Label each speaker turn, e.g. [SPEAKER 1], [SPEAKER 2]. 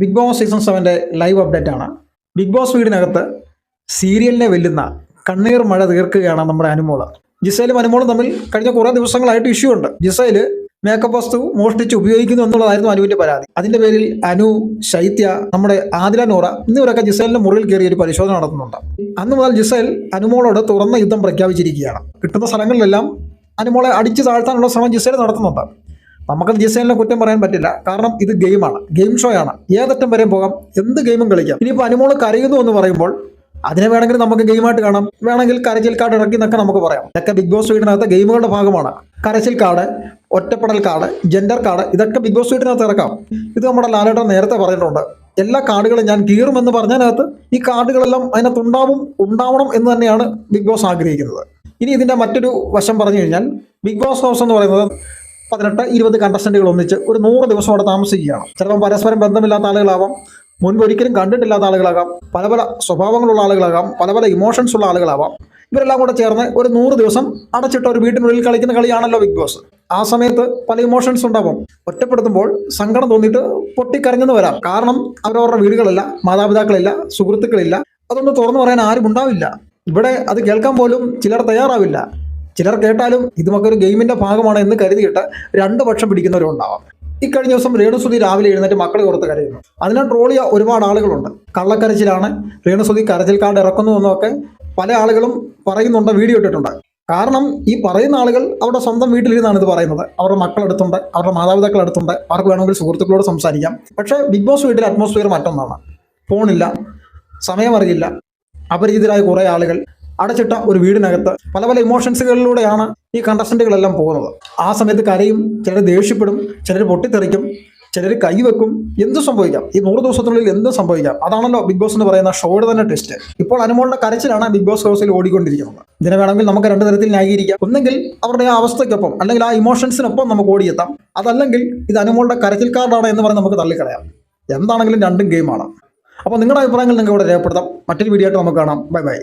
[SPEAKER 1] Big Boss season സെവന്റെ live update ആണ്. Bigg Boss വീടിനകത്ത് സീരിയലിനെ വെല്ലുന്ന കണ്ണീർ മഴ തീർക്കുകയാണ് നമ്മുടെ അനുമോൾ. ജിസയിലും അനുമോളും തമ്മിൽ കഴിഞ്ഞ കുറേ ദിവസങ്ങളായിട്ട് ഇഷ്യൂ ഉണ്ട്. ജിസയിൽ മേക്കപ്പ് വസ്തു മോഷ്ടിച്ച് ഉപയോഗിക്കുന്നു എന്നുള്ളതായിരുന്നു അനുവിന്റെ പരാതി. അതിന്റെ പേരിൽ അനു ശൈത്യ നമ്മുടെ ആദില നോറ എന്നിവരൊക്കെ ജിസൈലിന്റെ മുറിയിൽ കയറി ഒരു പരിശോധന നടത്തുന്നുണ്ട്. അന്ന് മുതൽ ജിസൈൽ അനുമോളോട് തുറന്ന യുദ്ധം പ്രഖ്യാപിച്ചിരിക്കുകയാണ്. കിട്ടുന്ന സ്ഥലങ്ങളിലെല്ലാം അനുമോളെ അടിച്ചു താഴ്ത്താനുള്ള ശ്രമം ജിസൈൽ നടത്തുന്നുണ്ട്. നമുക്ക് ജിസൈലിനെ കുറ്റം പറയാൻ പറ്റില്ല. കാരണം ഇത് ഗെയിമാണ് ഗെയിം ഷോ ആണ്. ഏതറ്റം വരെയും പോകാം. എന്ത് ഗെയിമും കളിക്കാം. ഇനിയിപ്പോൾ അനുമോൾ കരയുന്നു എന്ന് പറയുമ്പോൾ അതിനെ വേണമെങ്കിൽ നമുക്ക് ഗെയിമായിട്ട് കാണാം. വേണമെങ്കിൽ കരച്ചിൽ കാർഡ് ഇറക്കി എന്നൊക്കെ നമുക്ക് പറയാം. ഇതൊക്കെ ബിഗ് ബോസ് വീടിനകത്ത് ഗെയിമുകളുടെ ഭാഗമാണ്. കരച്ചിൽ കാർഡ് ഒറ്റപ്പെടൽ കാർഡ് ജെൻഡർ കാർഡ് ഇതൊക്കെ ബിഗ് ബോസ് വീടിനകത്ത് ഇറക്കാം. ഇത് നമ്മുടെ ലാലേട്ടൻ നേരത്തെ പറഞ്ഞിട്ടുണ്ട്. എല്ലാ കാർഡുകളും ഞാൻ കീറുമെന്ന് പറഞ്ഞതിനകത്ത് ഈ കാർഡുകളെല്ലാം അതിനകത്ത് ഉണ്ടാവും ഉണ്ടാവണം എന്ന് തന്നെയാണ് ബിഗ് ബോസ് ആഗ്രഹിക്കുന്നത്. ഇനി ഇതിന്റെ മറ്റൊരു വശം പറഞ്ഞു കഴിഞ്ഞാൽ ബിഗ് ബോസ് ഹൗസ് എന്ന് പറയുന്നത് പതിനെട്ട് ഇരുപത് കണ്ടസ്റ്റന്റുകൾ ഒന്നിച്ച് ഒരു നൂറ് ദിവസം അവിടെ താമസിക്കുകയാണ്. ചിലപ്പോൾ പരസ്പരം ബന്ധമില്ലാത്ത ആളുകളാവാം മുൻപ് ഒരിക്കലും കണ്ടിട്ടില്ലാത്ത ആളുകളാകാം പല പല സ്വഭാവങ്ങളുള്ള ആളുകളാകാം പല പല ഇമോഷൻസ് ഉള്ള ആളുകളാവാം ഇവരെല്ലാം കൂടെ ചേർന്ന് ഒരു നൂറ് ദിവസം അടച്ചിട്ട ഒരു വീട്ടിനുള്ളിൽ കളിക്കുന്ന കളിയാണല്ലോ ബിഗ് ബോസ് ആ സമയത്ത് പല ഇമോഷൻസ് ഉണ്ടാവും. ഒറ്റപ്പെടുത്തുമ്പോൾ സങ്കടം തോന്നിയിട്ട് പൊട്ടിക്കരഞ്ഞെന്ന് വരാം. കാരണം അവരവരുടെ വീടുകളല്ല മാതാപിതാക്കളില്ല സുഹൃത്തുക്കളില്ല. അതൊന്നും തുറന്നു പറയാൻ ആരും ഉണ്ടാവില്ല. ഇവിടെ അത് കേൾക്കാൻ പോലും ചിലർ തയ്യാറാവില്ല. ചിലർ കേട്ടാലും ഇതുമൊക്കെ ഒരു ഗെയിമിന്റെ ഭാഗമാണ് എന്ന് കരുതിയിട്ട് രണ്ട് പക്ഷം പിടിക്കുന്നവരുണ്ടാവാം കഴിഞ്ഞ ദിവസം രേണുസുതി രാവിലെ എഴുന്നേറ്റ് മക്കളെ ഓർത്ത് കരയുന്നു. അതിനെ ചെയ്യാൻ ഒരുപാട് ആളുകളുണ്ട്. കള്ളക്കരച്ചിലാണ് രേണുസുതി കരച്ചിൽ കാർഡ് ഇറക്കുന്നു എന്നൊക്കെ പല ആളുകളും പറയുന്നുണ്ട് വീഡിയോ ഇട്ടിട്ടുണ്ട്. കാരണം ഈ പറയുന്ന ആളുകൾ അവരുടെ സ്വന്തം വീട്ടിലിരുന്നാണ് ഇത് പറയുന്നത്. അവരുടെ മക്കളെടുത്തുണ്ട് അവരുടെ മാതാപിതാക്കൾ അടുത്തുണ്ട് അവർക്ക് വേണമെങ്കിൽ സുഹൃത്തുക്കളോട് സംസാരിക്കാം. പക്ഷേ ബിഗ് ബോസ് വീട്ടിലെ അറ്റ്മോസ്ഫിയർ മറ്റൊന്നാണ്. ഫോണില്ല സമയമറിയില്ല. അപരിചിതരായ കുറേ ആളുകൾ അടച്ചിട്ട ഒരു വീടിനകത്ത് പല പല ഇമോഷൻസുകളിലൂടെയാണ് ഈ കണ്ടസ്റ്റന്റുകളെല്ലാം പോകുന്നത്. ആ സമയത്ത് കരയും ചിലർ ദേഷ്യപ്പെടും ചിലർ പൊട്ടിത്തെറിക്കും ചിലർ കൈവെക്കും. എന്ത് സംഭവിക്കാം. ഈ നൂറ് ദിവസത്തിനുള്ളിൽ എന്ത് സംഭവിക്കാം. അതാണല്ലോ ബിഗ് ബോസ് എന്ന് പറയുന്ന ഷോയുടെ തന്നെ ടെസ്റ്റ് ഇപ്പോൾ അനുമോളുടെ കരച്ചിലാണ് ബിഗ് ബോസ് ഹൗസിൽ ഓടിക്കൊണ്ടിരിക്കുന്നത്. ഇതിനെ വേണമെങ്കിൽ നമുക്ക് രണ്ട് തരത്തിൽ ന്യായീകരിക്കാം. ഒന്നെങ്കിൽ അവരുടെ ആ അവസ്ഥയ്ക്കൊപ്പം അല്ലെങ്കിൽ ആ ഇമോഷൻസിനൊപ്പം നമുക്ക് ഓടിയെത്താം. അതല്ലെങ്കിൽ ഇത് അനുമോളുടെ കരച്ചിൽ കാർഡാണ് എന്ന് പറഞ്ഞ് നമുക്ക് തള്ളിക്കളയാം. എന്താണെങ്കിലും രണ്ടും ഗെയിമാണ്. അപ്പോൾ നിങ്ങളുടെ അഭിപ്രായങ്ങൾ നിങ്ങൾക്ക് ഇവിടെ രേഖപ്പെടുത്താം. മറ്റൊരു വീഡിയോ ആയിട്ട് നമുക്ക് കാണാം. Bye bye